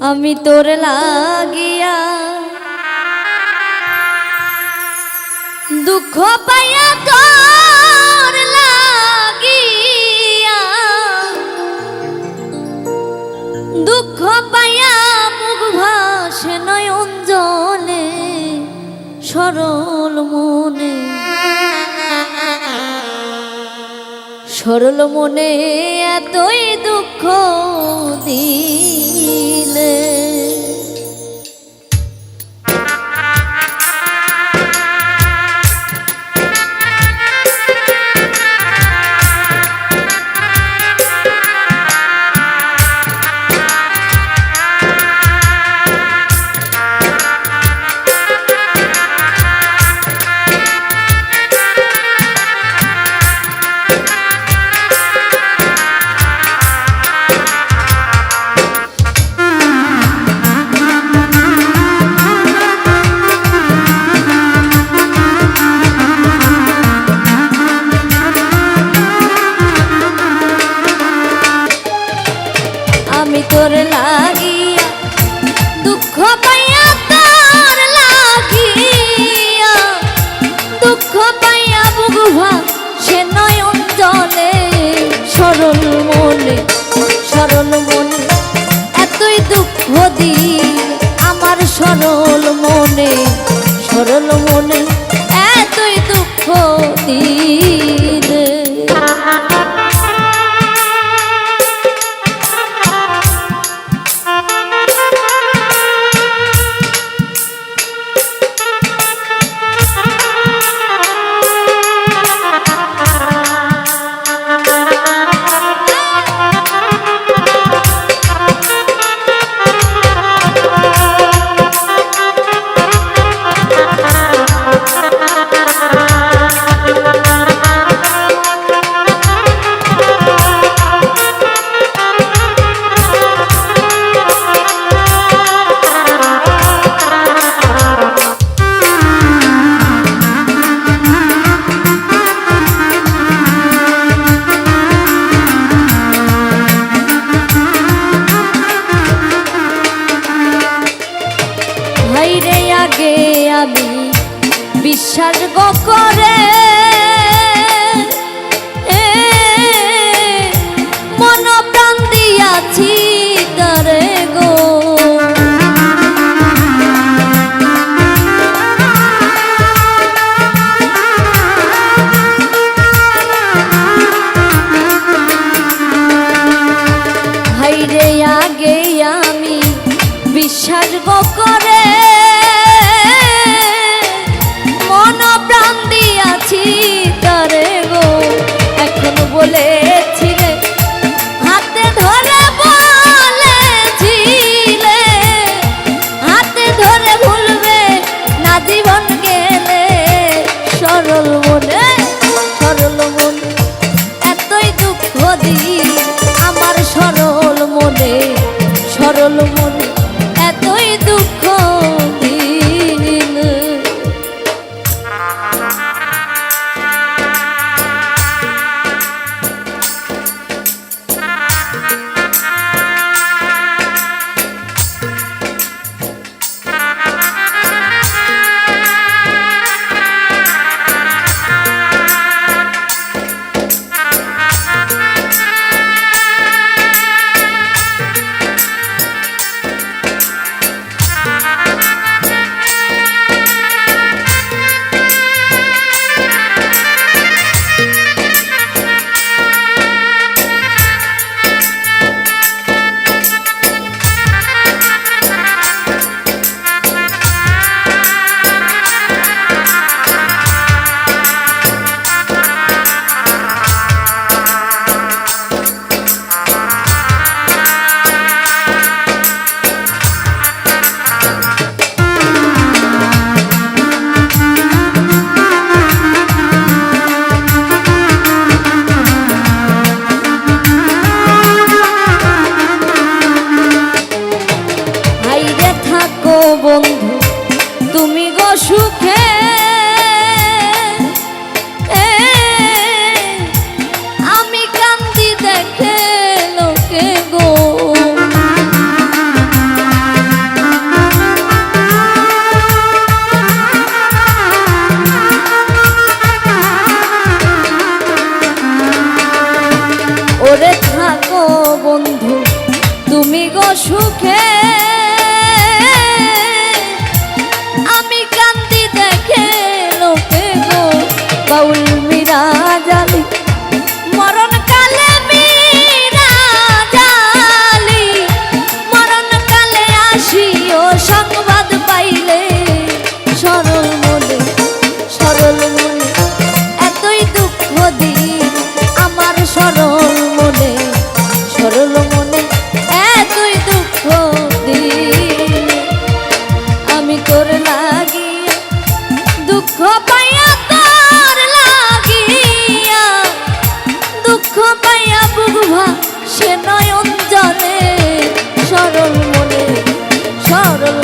আমি তোর লাগিয়া দুঃখ পাইয়া তোর লাগিয়া দুঃখ পাইয়া মুখ ভাসে নয়ন জলে, সরল মনে। সরল মনে এতই দুঃখ দিলে আমি দুঃখ দুঃখ পাইয়া বুগুভা সে সরল মনে মনে, এতই দুঃখ আমার সরল মনে সরল মনে বিশ্বাস করে। মন প্রাণ দিয়াছি তারে গো। আগে আমি বিশ্বাস করে। সরল মনে ওরে থাকো বন্ধু তুমি গো সুখে। আমি কান্দি দেখে লোকে গো বাউল মিরা লাগিয়া দুঃখ পাইয়া তোর লাগিয়া দুঃখ পাইয়া বুগুভা সে নয়ন জলে সরল মনে সরল